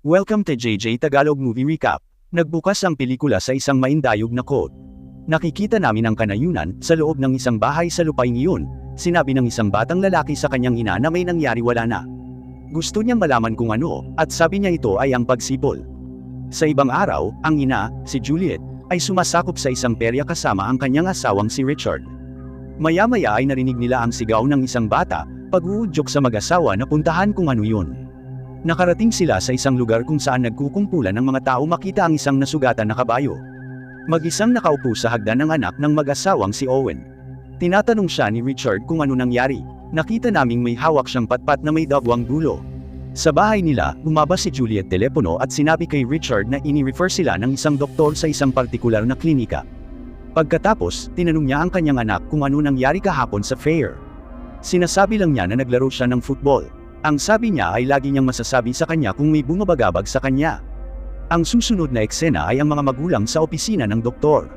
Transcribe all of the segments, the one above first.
Welcome to JJ Tagalog Movie Recap. Nagbukas ang pelikula sa isang maindayog na quote. Nakikita namin ang kanayunan sa loob ng isang bahay sa lupain iyon. Sinabi ng isang batang lalaki sa kanyang ina na may nangyari wala na. Gusto niyang malaman kung ano, at sabi niya ito ay ang pagsipol. Sa ibang araw, ang ina, si Juliet, ay sumasakop sa isang perya kasama ang kanyang asawang si Richard. Maya-maya ay narinig nila ang sigaw ng isang bata, pag-uudyok sa mag-asawa na puntahan kung ano yun. Nakarating sila sa isang lugar kung saan nagkukumpulan ng mga tao makita ang isang nasugatan na kabayo. Mag-isang nakaupo sa hagdan ng anak ng mag-asawang si Owen. Tinatanong siya ni Richard kung ano nangyari. Nakita naming may hawak siyang patpat na may dagwang dulo. Sa bahay nila, lumabas si Juliet telepono at sinabi kay Richard na ini-refer sila ng isang doktor sa isang partikular na klinika. Pagkatapos, tinanong niya ang kanyang anak kung ano nangyari kahapon sa fair. Sinasabi lang niya na naglaro siya ng football. Ang sabi niya ay lagi niyang masasabi sa kanya kung may bumabagabag sa kanya. Ang susunod na eksena ay ang mga magulang sa opisina ng doktor.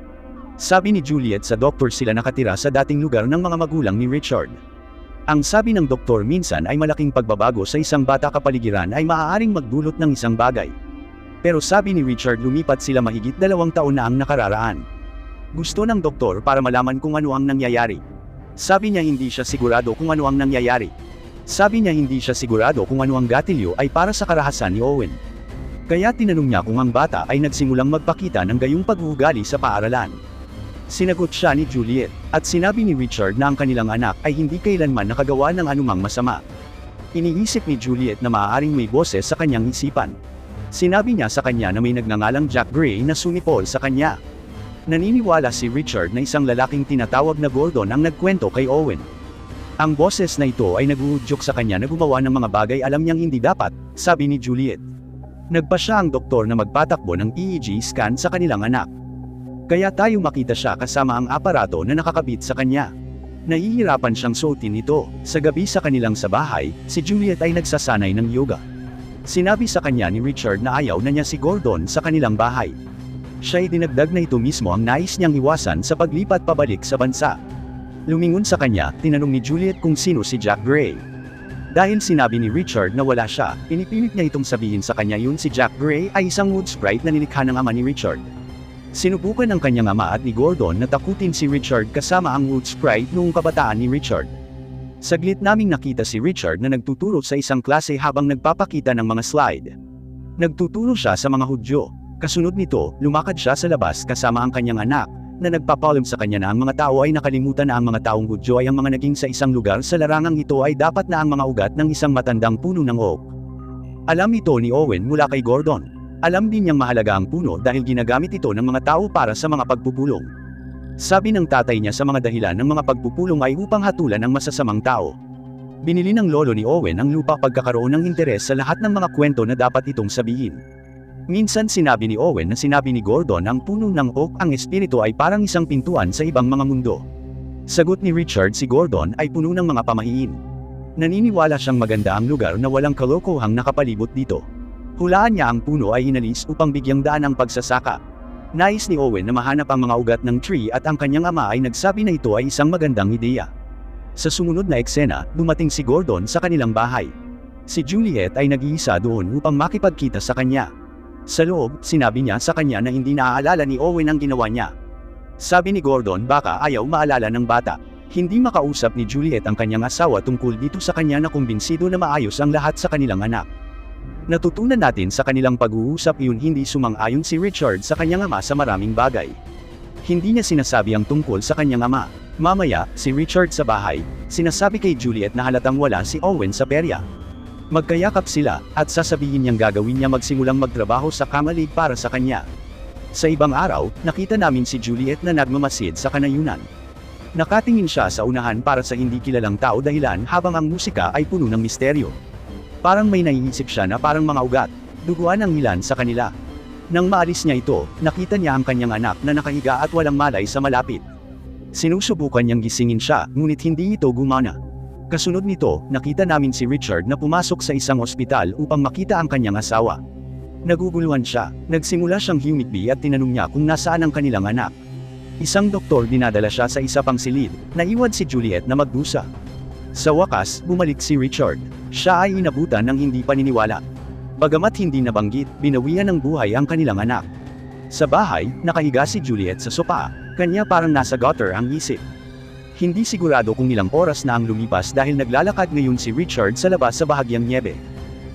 Sabi ni Juliet sa doktor sila nakatira sa dating lugar ng mga magulang ni Richard. Ang sabi ng doktor minsan ay malaking pagbabago sa isang bata kapaligiran ay maaaring magdulot ng isang bagay. Pero sabi ni Richard lumipat sila mahigit dalawang taon na ang nakararaan. Gusto ng doktor para malaman kung ano ang nangyayari. Sabi niya hindi siya sigurado kung ano ang nangyayari. Sabi niya hindi siya sigurado kung ano ang gatilyo ay para sa karahasan ni Owen. Kaya tinanong niya kung ang bata ay nagsimulang magpakita ng gayong pag-uugali sa paaralan. Sinagot siya ni Juliet, at sinabi ni Richard na ang kanilang anak ay hindi kailanman nakagawa ng anumang masama. Iniisip ni Juliet na maaaring may boses sa kanyang isipan. Sinabi niya sa kanya na may nagngangalang Jack Gray na sumipol sa kanya. Naniniwala si Richard na isang lalaking tinatawag na Gordon ang nagkwento kay Owen. Ang boses na ito ay naguudyok sa kanya na gumawa ng mga bagay alam niyang hindi dapat, sabi ni Juliet. Nagpa siya ang doktor na magpatakbo ng EEG scan sa kanilang anak. Kaya tayo makita siya kasama ang aparato na nakakabit sa kanya. Nahihirapan siyang suotin ito. Sa gabi sa kanilang sa bahay, si Juliet ay nagsasanay ng yoga. Sinabi sa kanya ni Richard na ayaw na niya si Gordon sa kanilang bahay. Siya ay dinagdag na ito mismo ang nais niyang iwasan sa paglipat pabalik sa bansa. Lumingon sa kanya, tinanong ni Juliet kung sino si Jack Gray. Dahil sinabi ni Richard na wala siya, pinipilit niya itong sabihin sa kanya yun si Jack Gray ay isang wood sprite na nilikha ng ama ni Richard. Sinubukan ng kanyang ama at ni Gordon na takutin si Richard kasama ang wood sprite noong kabataan ni Richard. Saglit naming nakita si Richard na nagtuturo sa isang klase habang nagpapakita ng mga slide. Nagtuturo siya sa mga Hudyo. Kasunod nito, lumakad siya sa labas kasama ang kanyang anak, na nagpapalam sa kanya na ang mga tao ay nakalimutan na ang mga taong Hudyo ay ang mga naging sa isang lugar sa larangang ito ay dapat na ang mga ugat ng isang matandang puno ng oak. Alam ito ni Owen mula kay Gordon. Alam din niyang mahalaga ang puno dahil ginagamit ito ng mga tao para sa mga pagpupulong. Sabi ng tatay niya sa mga dahilan ng mga pagpupulong ay upang hatulan ng masasamang tao. Binili ng lolo ni Owen ang lupa pagkakaroon ng interes sa lahat ng mga kwento na dapat itong sabihin. Minsan sinabi ni Owen na sinabi ni Gordon ang puno ng oak ang espiritu ay parang isang pintuan sa ibang mga mundo. Sagot ni Richard si Gordon ay puno ng mga pamahiin. Naniniwala siyang maganda ang lugar na walang kalokohang nakapalibot dito. Hulaan niya ang puno ay inalis upang bigyang daan ang pagsasaka. Nais ni Owen na mahanap ang mga ugat ng tree at ang kanyang ama ay nagsabi na ito ay isang magandang ideya. Sa sumunod na eksena, dumating si Gordon sa kanilang bahay. Si Juliet ay nag-iisa doon upang makipagkita sa kanya. Sa loob, sinabi niya sa kanya na hindi naaalala ni Owen ang ginawa niya. Sabi ni Gordon baka ayaw maalala ng bata. Hindi makausap ni Juliet ang kanyang asawa tungkol dito sa kanya na kumbinsido na maayos ang lahat sa kanilang anak. Natutunan natin sa kanilang pag-uusap yun hindi sumang-ayon si Richard sa kanyang ama sa maraming bagay. Hindi niya sinasabi ang tungkol sa kanyang ama. Mamaya, si Richard sa bahay, sinasabi kay Juliet na halatang wala si Owen sa perya. Magkayakap sila, at sasabihin niyang gagawin niya magsimulang magtrabaho sa kamalig para sa kanya. Sa ibang araw, nakita namin si Juliet na nagmamasid sa kanayunan. Nakatingin siya sa unahan para sa hindi kilalang tao dahilan habang ang musika ay puno ng misteryo. Parang may naiisip siya na parang mga ugat, duguan ang ilan sa kanila. Nang maalis niya ito, nakita niya ang kanyang anak na nakahiga at walang malay sa malapit. Sinusubukan niyang gisingin siya, ngunit hindi ito gumana. Kasunod nito, nakita namin si Richard na pumasok sa isang ospital upang makita ang kanyang asawa. Naguguluhan siya, nagsimula siyang humikbi at tinanong niya kung nasaan ang kanilang anak. Isang doktor dinadala siya sa isa pang silid, naiwan si Juliet na magdusa. Sa wakas, bumalik si Richard. Siya ay inabutan ng hindi paniniwala. Bagamat hindi nabanggit, binawian ng buhay ang kanilang anak. Sa bahay, nakahiga si Juliet sa sopa, kanya parang nasa gutter ang isip. Hindi sigurado kung ilang oras na ang lumipas dahil naglalakad ngayon si Richard sa labas sa bahagyang niebe.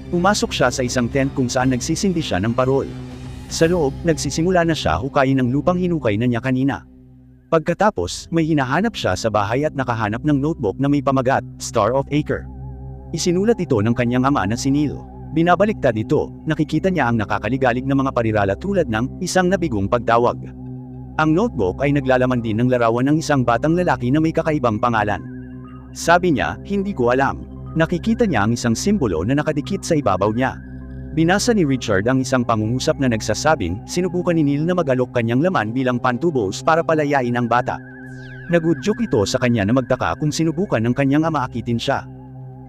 Pumasok siya sa isang tent kung saan nagsisindi siya ng parol. Sa loob, nagsisimula na siya hukayin ng lupang hinukay na niya kanina. Pagkatapos, may hinahanap siya sa bahay at nakahanap ng notebook na may pamagat, Star of Acre. Isinulat ito ng kanyang ama na si Neil. Binabaliktad ito, nakikita niya ang nakakaligalig na mga parirala tulad ng isang nabigong pagtawag. Ang notebook ay naglalaman din ng larawan ng isang batang lalaki na may kakaibang pangalan. Sabi niya, hindi ko alam. Nakikita niya ang isang simbolo na nakadikit sa ibabaw niya. Binasa ni Richard ang isang pangungusap na nagsasabing, sinubukan ni Neil na magalok kanyang laman bilang pantubos para palayain ang bata. Nagudyok ito sa kanya na magtaka kung sinubukan ng kanyang ama akitin siya.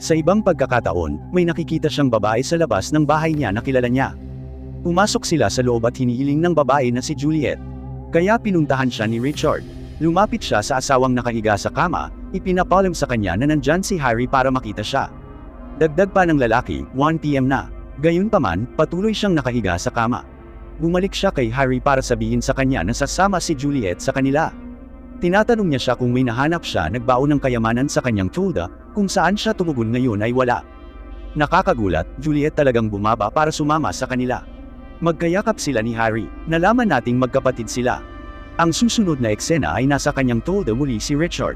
Sa ibang pagkakataon, may nakikita siyang babae sa labas ng bahay niya na kilala niya. Pumasok sila sa loob at hinihiling ng babae na si Juliet. Kaya pinuntahan siya ni Richard. Lumapit siya sa asawang nakahiga sa kama, ipinapalam sa kanya na nandyan si Harry para makita siya. Dagdag pa ng lalaki, 1pm na. Gayunpaman, patuloy siyang nakahiga sa kama. Bumalik siya kay Harry para sabihin sa kanya na sasama si Juliet sa kanila. Tinatanong niya siya kung may nahanap siya nagbaon ng kayamanan sa kanyang tulda, kung saan siya tumugon ngayon ay wala. Nakakagulat, Juliet talagang bumaba para sumama sa kanila. Magkayakap sila ni Harry, nalaman nating magkapatid sila. Ang susunod na eksena ay nasa kanyang tulda muli si Richard.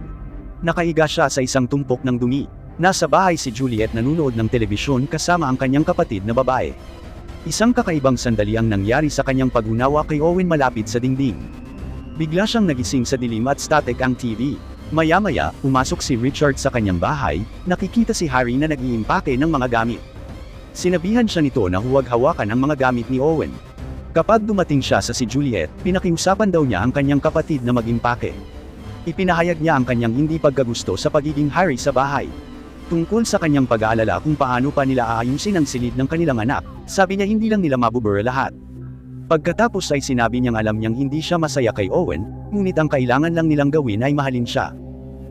Nakahiga siya sa isang tumpok ng dumi. Nasa bahay si Juliet nanunood ng telebisyon kasama ang kanyang kapatid na babae. Isang kakaibang sandali ang nangyari sa kanyang pag-unawa kay Owen malapit sa dingding. Bigla siyang nagising sa dilim at static ang TV. Maya-maya, pumasok si Richard sa kanyang bahay, nakikita si Harry na nag-iimpake ng mga gamit. Sinabihan siya nito na huwag hawakan ang mga gamit ni Owen. Kapag dumating siya sa si Juliet, pinakiusapan daw niya ang kanyang kapatid na mag-impake. Ipinahayag niya ang kanyang hindi pagkagusto sa pagiging Harry sa bahay. Tungkol sa kanyang pag-aalala kung paano pa nila aayusin ang silid ng kanilang anak, sabi niya hindi lang nila mabubura lahat. Pagkatapos ay sinabi niyang alam niyang hindi siya masaya kay Owen, ngunit ang kailangan lang nilang gawin ay mahalin siya.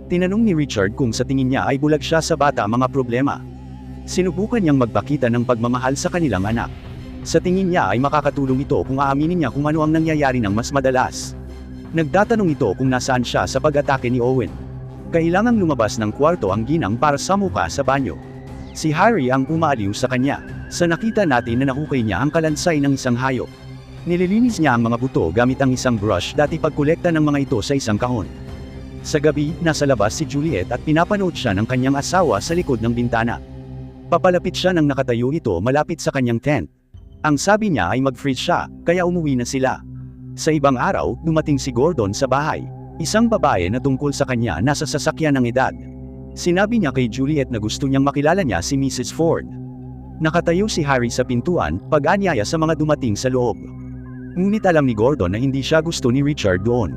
Tinanong ni Richard kung sa tingin niya ay bulag siya sa bata mga problema. Sinubukan niyang magpakita ng pagmamahal sa kanilang anak. Sa tingin niya ay makakatulong ito kung aaminin niya kung ano ang nangyayari ng mas madalas. Nagtatanong ito kung nasaan siya sa pag-atake ni Owen. Kailangang lumabas ng kwarto ang ginang para samuka sa banyo. Si Harry ang umaaliw sa kanya. Sa nakita natin na nahukay niya ang kalansay ng isang hayop. Nililinis niya ang mga buto gamit ang isang brush dati pagkolekta ng mga ito sa isang kahon. Sa gabi, nasa labas si Juliet at pinapanood siya ng kanyang asawa sa likod ng bintana. Papalapit siya nang nakatayo ito malapit sa kanyang tent. Ang sabi niya ay mag-freeze siya, kaya umuwi na sila. Sa ibang araw, dumating si Gordon sa bahay. Isang babae na tungkol sa kanya nasa sasakyan ng edad. Sinabi niya kay Juliet na gusto niyang makilala niya si Mrs. Ford. Nakatayo si Harry sa pintuan, pag-anyaya sa mga dumating sa loob. Ngunit alam ni Gordon na hindi siya gusto ni Richard doon.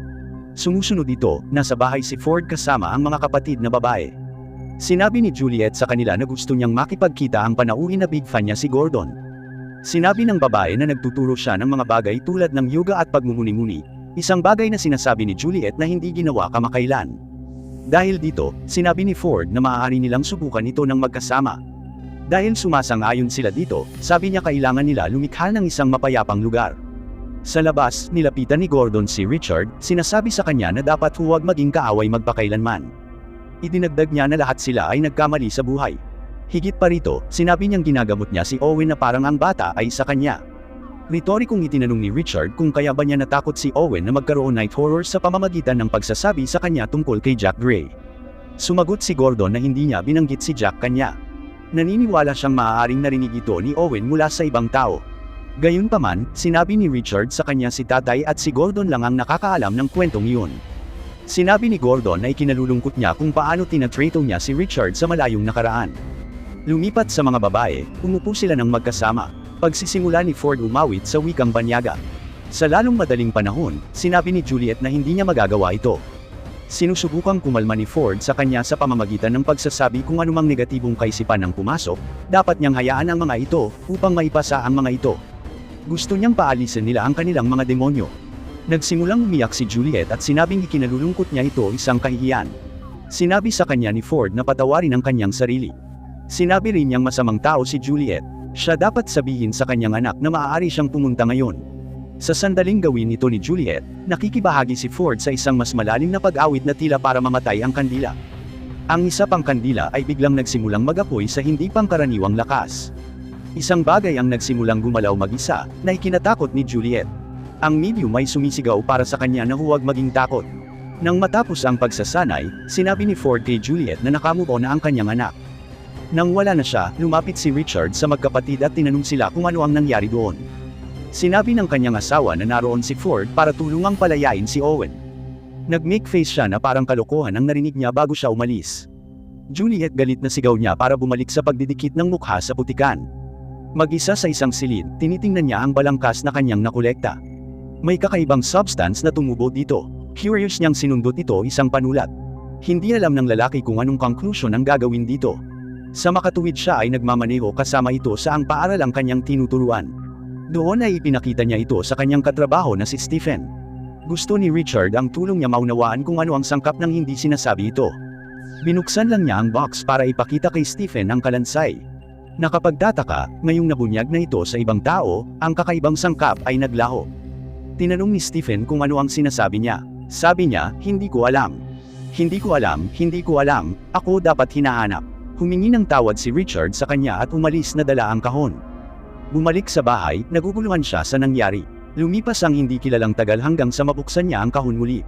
Sumusunod ito, nasa bahay si Ford kasama ang mga kapatid na babae. Sinabi ni Juliet sa kanila na gusto niyang makipagkita ang panauhin na big fan niya si Gordon. Sinabi ng babae na nagtuturo siya ng mga bagay tulad ng yoga at pagmumuni-muni, isang bagay na sinasabi ni Juliet na hindi ginawa kamakailan. Dahil dito, sinabi ni Ford na maaari nilang subukan ito ng magkasama. Dahil sumasang-ayon sila dito, sabi niya kailangan nila lumikha ng isang mapayapang lugar. Sa labas, nilapitan ni Gordon si Richard, sinasabi sa kanya na dapat huwag maging kaaway magpakailanman. Idinagdag niya na lahat sila ay nagkamali sa buhay. Higit pa rito, sinabi niyang ginagamot niya si Owen na parang ang bata ay sa kanya. Ritorikong itinanong ni Richard kung kaya ba niya natakot si Owen na magkaroon night horror sa pamamagitan ng pagsasabi sa kanya tungkol kay Jack Gray. Sumagot si Gordon na hindi niya binanggit si Jack kanya. Naniniwala siyang maaaring narinig ito ni Owen mula sa ibang tao. Gayunpaman, sinabi ni Richard sa kanya si tatay at si Gordon lang ang nakakaalam ng kwentong iyon. Sinabi ni Gordon na ikinalulungkot niya kung paano tinatrato niya si Richard sa malayong nakaraan. Lumipat sa mga babae, umupo sila ng magkasama. Pagsisimula ni Ford umawit sa wikang banyaga. Sa lalong madaling panahon, sinabi ni Juliet na hindi niya magagawa ito. Sinusubukang kumalma ni Ford sa kanya sa pamamagitan ng pagsasabi kung anumang negatibong kaisipan ang pumasok, dapat niyang hayaan ang mga ito, upang maipasa ang mga ito. Gusto niyang paalisin nila ang kanilang mga demonyo. Nagsimulang umiyak si Juliet at sinabing ikinalulungkot niya ito isang kahihiyan. Sinabi sa kanya ni Ford na patawarin ang kanyang sarili. Sinabi rin niyang masamang tao si Juliet. Siya dapat sabihin sa kanyang anak na maaari siyang pumunta ngayon. Sa sandaling gawin ito ni Juliet, nakikibahagi si Ford sa isang mas malalim na pag-awit na tila para mamatay ang kandila. Ang isa pang kandila ay biglang nagsimulang magapoy sa hindi pangkaraniwang lakas. Isang bagay ang nagsimulang gumalaw mag-isa, na ikinatakot ni Juliet. Ang medium ay sumisigaw para sa kanya na huwag maging takot. Nang matapos ang pagsasanay, sinabi ni Ford kay Juliet na nakamuko na ang kanyang anak. Nang wala na siya, lumapit si Richard sa magkapatid at tinanong sila kung ano ang nangyari doon. Sinabi ng kanyang asawa na naroon si Ford para tulungang palayain si Owen. Nag-make face siya na parang kalokohan ang narinig niya bago siya umalis. Juliet galit na sigaw niya para bumalik sa pagdidikit ng mukha sa putikan. Mag-isa sa isang silid, tinitingnan niya ang balangkas na kanyang nakolekta. May kakaibang substance na tumubo dito. Curious niyang sinundot ito isang panulat. Hindi alam ng lalaki kung anong conclusion ang gagawin dito. Sa makatuwid siya ay nagmamaneho kasama ito sa ang paaral ang kanyang tinuturuan. Doon ay ipinakita niya ito sa kanyang katrabaho na si Stephen. Gusto ni Richard ang tulong niya maunawaan kung ano ang sangkap ng hindi sinasabi ito. Binuksan lang niya ang box para ipakita kay Stephen ang kalansay. Nakapagtataka, ngayong nabunyag na ito sa ibang tao, ang kakaibang sangkap ay naglaho. Tinanong ni Stephen kung ano ang sinasabi niya. Sabi niya, hindi ko alam. Hindi ko alam, hindi ko alam, ako dapat hinahanap. Humingi ng tawad si Richard sa kanya at umalis na dala ang kahon. Bumalik sa bahay, naguguluhan siya sa nangyari. Lumipas ang hindi kilalang tagal hanggang sa mabuksan niya ang kahon muli.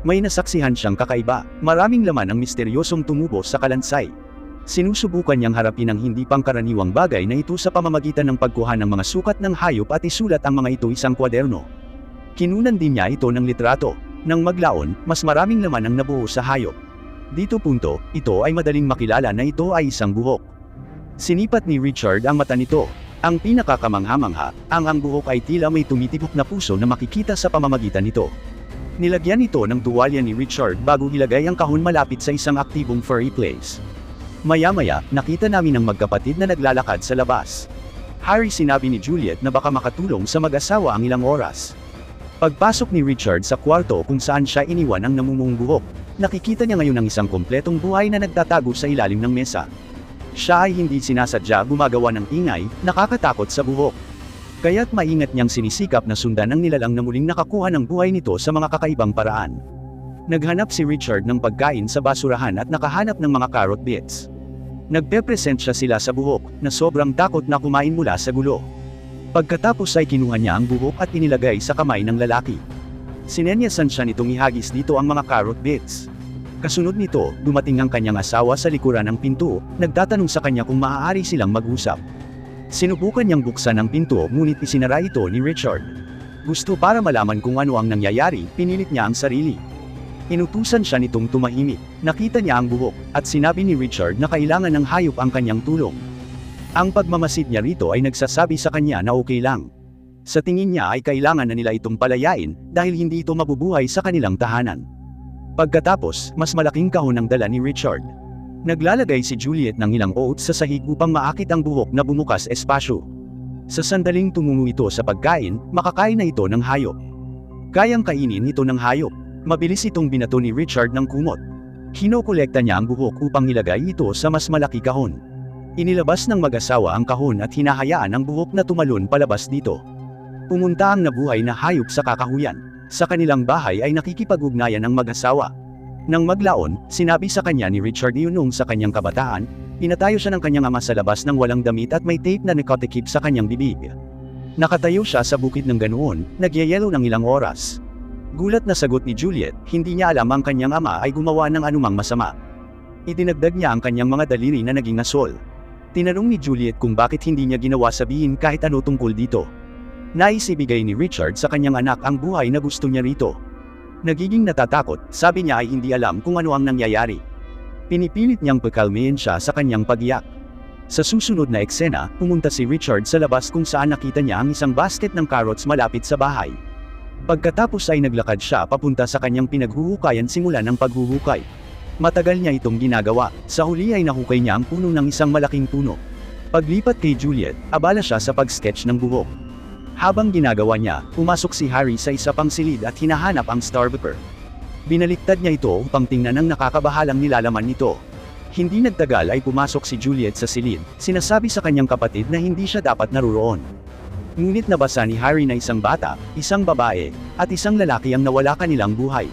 May nasaksihan siyang kakaiba, maraming laman ang misteryosong tumubo sa kalansay. Sinusubukan niyang harapin ang hindi pangkaraniwang bagay na ito sa pamamagitan ng pagkuha ng mga sukat ng hayop at isulat ang mga ito isang kwaderno. Kinunan din niya ito ng litrato. Nang maglaon, mas maraming laman ang nabuo sa hayop. Dito punto, ito ay madaling makilala na ito ay isang buhok. Sinipat ni Richard ang mata nito. Ang pinakakamangha-mangha, ang ang buhok ay tila may tumitibok na puso na makikita sa pamamagitan nito. Nilagyan ito ng tuwalya ni Richard bago ilagay ang kahon malapit sa isang aktibong furry place. Maya-maya, nakita namin ang magkapatid na naglalakad sa labas. Harry sinabi ni Juliet na baka makatulong sa mag-asawa ang ilang oras. Pagpasok ni Richard sa kwarto kung saan siya iniwan ang namumong buhok, nakikita niya ngayon ang isang kompletong buhay na nagtatago sa ilalim ng mesa. Siya ay hindi sinasadya gumagawa ng ingay, nakakatakot sa buhok. Kaya't maingat niyang sinisikap na sundan ang nilalang na muling nakakuha ng buhay nito sa mga kakaibang paraan. Naghanap si Richard ng pagkain sa basurahan at nakahanap ng mga carrot bits. Nagpe-present siya sila sa buhok, na sobrang takot na kumain mula sa gulo. Pagkatapos ay kinuha niya ang buhok at inilagay sa kamay ng lalaki. Sinenyasan siya nitong ihagis dito ang mga carrot bits. Kasunod nito, dumating ang kanyang asawa sa likuran ng pinto, nagtatanong sa kanya kung maaari silang mag-usap. Sinubukan niyang buksan ang pinto ngunit isinara ito ni Richard. Gusto para malaman kung ano ang nangyayari, pinilit niya ang sarili. Inutusan siya nitong tumahimik, nakita niya ang buhok, at sinabi ni Richard na kailangan ng hayop ang kanyang tulong. Ang pagmamasid niya rito ay nagsasabi sa kanya na okay lang. Sa tingin niya ay kailangan na nila itong palayain dahil hindi ito mabubuhay sa kanilang tahanan. Pagkatapos, mas malaking kahon ang dala ni Richard. Naglalagay si Juliet ng ilang oats sa sahig upang maakit ang buhok na bumukas espasyo. Sa sandaling tumungo ito sa pagkain, makakain na ito ng hayop. Kayang kainin ito ng hayop. Mabilis itong binato ni Richard ng kumot. Kinokolekta niya ang buhok upang ilagay ito sa mas malaki kahon. Inilabas ng mag-asawa ang kahon at hinahayaan ang buhok na tumalon palabas dito. Pumunta ang nabuhay na hayop sa kakahuyan. Sa kanilang bahay ay nakikipag-ugnayan ang mag-asawa. Nang maglaon, sinabi sa kanya ni Richard yun nung sa kanyang kabataan, pinatayo siya ng kanyang ama sa labas ng walang damit at may tape na nakatikip sa kanyang bibig. Nakatayo siya sa bukid ng ganoon, nagyayelo ng ilang oras. Gulat na sagot ni Juliet, hindi niya alam ang kanyang ama ay gumawa ng anumang masama. Idinagdag niya ang kanyang mga daliri na naging asol. Tinanong ni Juliet kung bakit hindi niya ginawa sabihin kahit ano tungkol dito. Nais ibigay ni Richard sa kanyang anak ang buhay na gusto niya rito. Nagiging natatakot, sabi niya ay hindi alam kung ano ang nangyayari. Pinipilit niyang pakalmayin siya sa kanyang pagiyak. Sa susunod na eksena, pumunta si Richard sa labas kung saan nakita niya ang isang basket ng carrots malapit sa bahay. Pagkatapos ay naglakad siya papunta sa kanyang pinaghuhukayan simula ng paghuhukay. Matagal niya itong ginagawa, sa huli ay nahukay niya ang puno ng isang malaking puno. Paglipat kay Juliet, abala siya sa pag-sketch ng buhok. Habang ginagawa niya, pumasok si Harry sa isa pang silid at hinahanap ang Starbucker. Binaliktad niya ito upang tingnan ang nakakabahalang nilalaman nito. Hindi nagtagal ay pumasok si Juliet sa silid, sinasabi sa kanyang kapatid na hindi siya dapat naruroon. Ngunit nabasa ni Harry na isang bata, isang babae, at isang lalaki ang nawala kanilang buhay.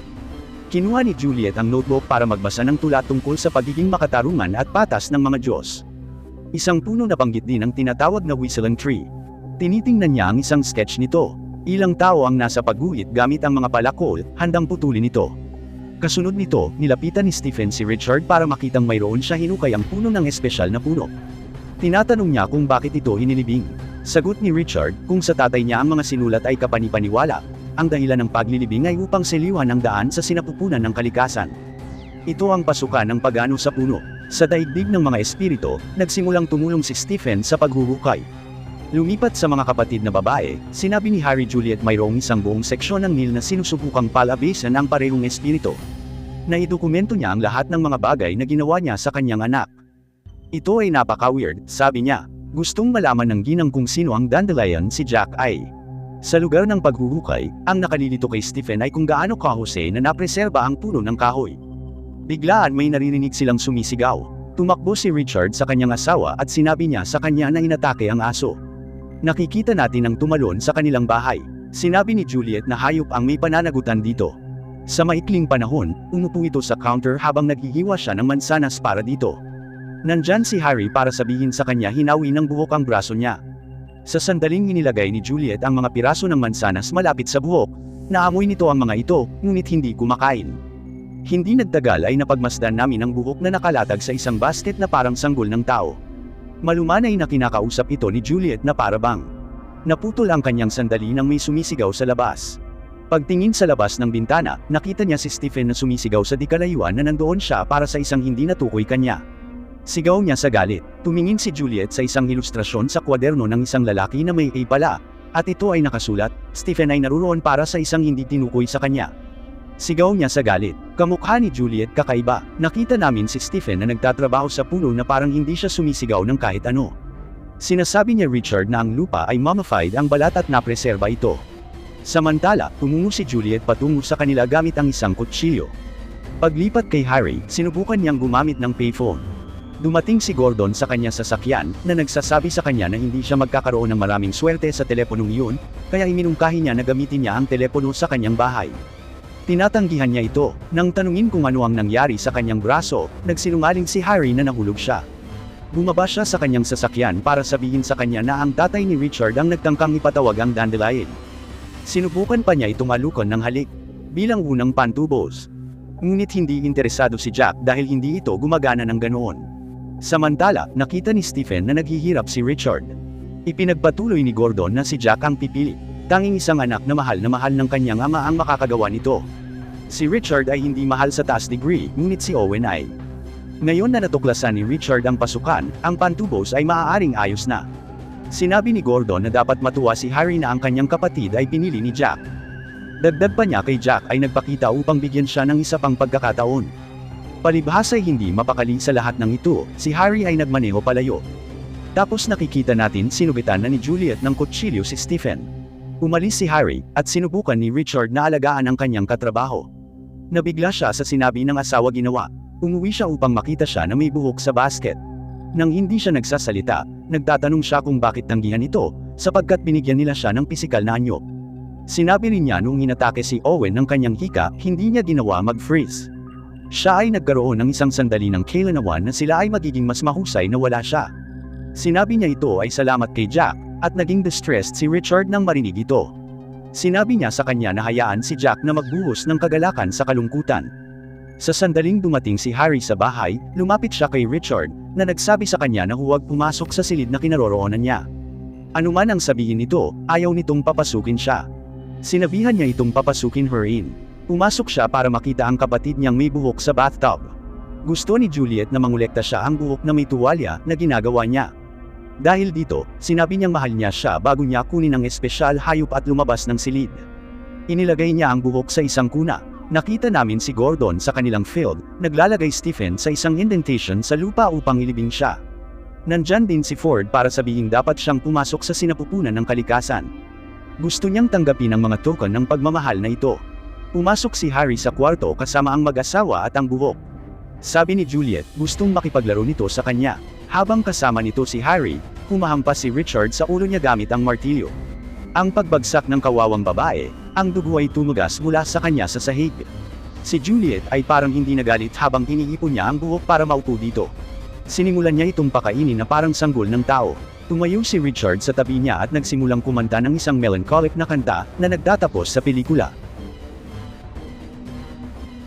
Kinuha ni Juliet ang notebook para magbasa ng tula tungkol sa pagiging makatarungan at patas ng mga Diyos. Isang puno na banggit din ang tinatawag na whistling tree. Tinitingnan niya ang isang sketch nito. Ilang tao ang nasa pagguhit gamit ang mga palakol, handang putulin ito. Kasunod nito, nilapitan ni Stephen si Richard para makitang mayroon siya hinukay ang puno ng espesyal na puno. Tinatanong niya kung bakit ito inilibing. Sagot ni Richard, kung sa tatay niya ang mga sinulat ay kapanipaniwala, ang dahilan ng paglilibing ay upang siliwan ang daan sa sinapupunan ng kalikasan. Ito ang pasukan ng pagano sa puno. Sa daigdig ng mga espiritu, nagsimulang tumulong si Stephen sa paghuhukay. Lumipat sa mga kapatid na babae, sinabi ni Harry Juliet mayroong isang buong seksyon ng Nil na sinusubukang palabisan ang parehong espiritu. Naidokumento niya ang lahat ng mga bagay na ginawa niya sa kanyang anak. Ito ay napaka-weird, sabi niya. Gustong malaman ng ginang kung sino ang dandelion si Jack ay. Sa lugar ng paghuhukay, ang nakalilito kay Stephen ay kung gaano kahuse na napreserba ang puno ng kahoy. Biglaan may naririnig silang sumisigaw. Tumakbo si Richard sa kanyang asawa at sinabi niya sa kanya na inatake ang aso. Nakikita natin ang tumalon sa kanilang bahay. Sinabi ni Juliet na hayop ang may pananagutan dito. Sa maikling panahon, umupo ito sa counter habang naghihiwa siya ng mansanas para dito. Nandyan si Harry para sabihin sa kanya hinawi ng buhok ang braso niya. Sa sandaling inilagay ni Juliet ang mga piraso ng mansanas malapit sa buhok, naamoy nito ang mga ito, ngunit hindi kumakain. Hindi nagtagal ay napagmasdan namin ang buhok na nakalatag sa isang basket na parang sanggol ng tao. Malumanay na kinakausap ito ni Juliet na parabang. Naputol ang kanyang sandali nang may sumisigaw sa labas. Pagtingin sa labas ng bintana, nakita niya si Stephen na sumisigaw sa di kalayuan na nandoon siya para sa isang hindi natukoy kanya. Sigaw niya sa galit. Tumingin si Juliet sa isang ilustrasyon sa kwaderno ng isang lalaki na may A at ito ay nakasulat, Stephen ay naruroon para sa isang hindi tinukoy sa kanya. Sigaw niya sa galit. Kamukha ni Juliet kakaiba. Nakita namin si Stephen na nagtatrabaho sa puno na parang hindi siya sumisigaw ng kahit ano. Sinasabi niya Richard na ang lupa ay mummified ang balat at napreserba ito. Samantala, tumungo si Juliet patungo sa kanila gamit ang isang kutsilyo. Paglipat kay Harry, sinubukan niyang gumamit ng payphone. Dumating si Gordon sa kanya sasakyan, na nagsasabi sa kanya na hindi siya magkakaroon ng maraming swerte sa teleponong iyon, kaya iminungkahi niya na gamitin niya ang telepono sa kanyang bahay. Tinatanggihan niya ito, nang tanungin kung ano ang nangyari sa kanyang braso, nagsinungaling si Harry na nahulog siya. Bumaba siya sa kanyang sasakyan para sabihin sa kanya na ang tatay ni Richard ang nagtangkang ipatawag ang dandelion. Sinubukan pa niya itong alukon ng halik, bilang unang pantubos. Ngunit hindi interesado si Jack dahil hindi ito gumagana ng ganoon. Samantala, nakita ni Stephen na naghihirap si Richard. Ipinagpatuloy ni Gordon na si Jack ang pipili. Tanging isang anak na mahal na mahal ng kanyang ama ang makakagawa nito. Si Richard ay hindi mahal sa taas degree, ngunit si Owen ay. Ngayon na natuklasan ni Richard ang pasukan, ang pantubos ay maaaring ayos na. Sinabi ni Gordon na dapat matuwa si Harry na ang kanyang kapatid ay pinili ni Jack. Dagdag pa niya kay Jack ay nagpakita upang bigyan siya ng isa pang pagkakataon. Palibhas ay hindi mapakali sa lahat ng ito, si Harry ay nagmaneho palayo. Tapos nakikita natin sinubitan na ni Juliet ng kutsilyo si Stephen. Umalis si Harry, at sinubukan ni Richard na alagaan ang kanyang katrabaho. Nabigla siya sa sinabi ng asawa ginawa. Umuwi siya upang makita siya na may buhok sa basket. Nang hindi siya nagsasalita, nagtatanong siya kung bakit tanggihan ito, sapagkat binigyan nila siya ng pisikal na anyo. Sinabi rin niya nung inatake si Owen ng kanyang hika, hindi niya ginawa mag-freeze. Siya ay nagkaroon ng isang sandali ng kailanawan na sila ay magiging mas mahusay na wala siya. Sinabi niya ito ay salamat kay Jack, at naging distressed si Richard nang marinig ito. Sinabi niya sa kanya na hayaan si Jack na magbuhos ng kagalakan sa kalungkutan. Sa sandaling dumating si Harry sa bahay, lumapit siya kay Richard, na nagsabi sa kanya na huwag pumasok sa silid na kinaroroonan niya. Ano man ang sabihin nito, ayaw nitong papasukin siya. Sinabihan niya itong papasukin her in. Pumasok siya para makita ang kapatid niyang may buhok sa bathtub. Gusto ni Juliet na mangulekta siya ang buhok na may tuwalya na ginagawa niya. Dahil dito, sinabi niyang mahal niya siya bago niya kunin ang espesyal hayop at lumabas ng silid. Inilagay niya ang buhok sa isang kuna. Nakita namin si Gordon sa kanilang field, naglalagay Stephen sa isang indentation sa lupa upang ilibing siya. Nandyan din si Ford para sabihin dapat siyang pumasok sa sinapupunan ng kalikasan. Gusto niyang tanggapin ang mga token ng pagmamahal na ito. Pumasok si Harry sa kwarto kasama ang mag-asawa at ang buhok. Sabi ni Juliet, gustong makipaglaro nito sa kanya. Habang kasama nito si Harry, humahampas si Richard sa ulo niya gamit ang martilyo. Ang pagbagsak ng kawawang babae, ang dugo ay tumugas mula sa kanya sa sahig. Si Juliet ay parang hindi nagalit habang iniipon niya ang buhok para maupo dito. Sinimulan niya itong pakainin na parang sanggol ng tao. Tumayo si Richard sa tabi niya at nagsimulang kumanta ng isang melancholic na kanta na nagtatapos sa pelikula.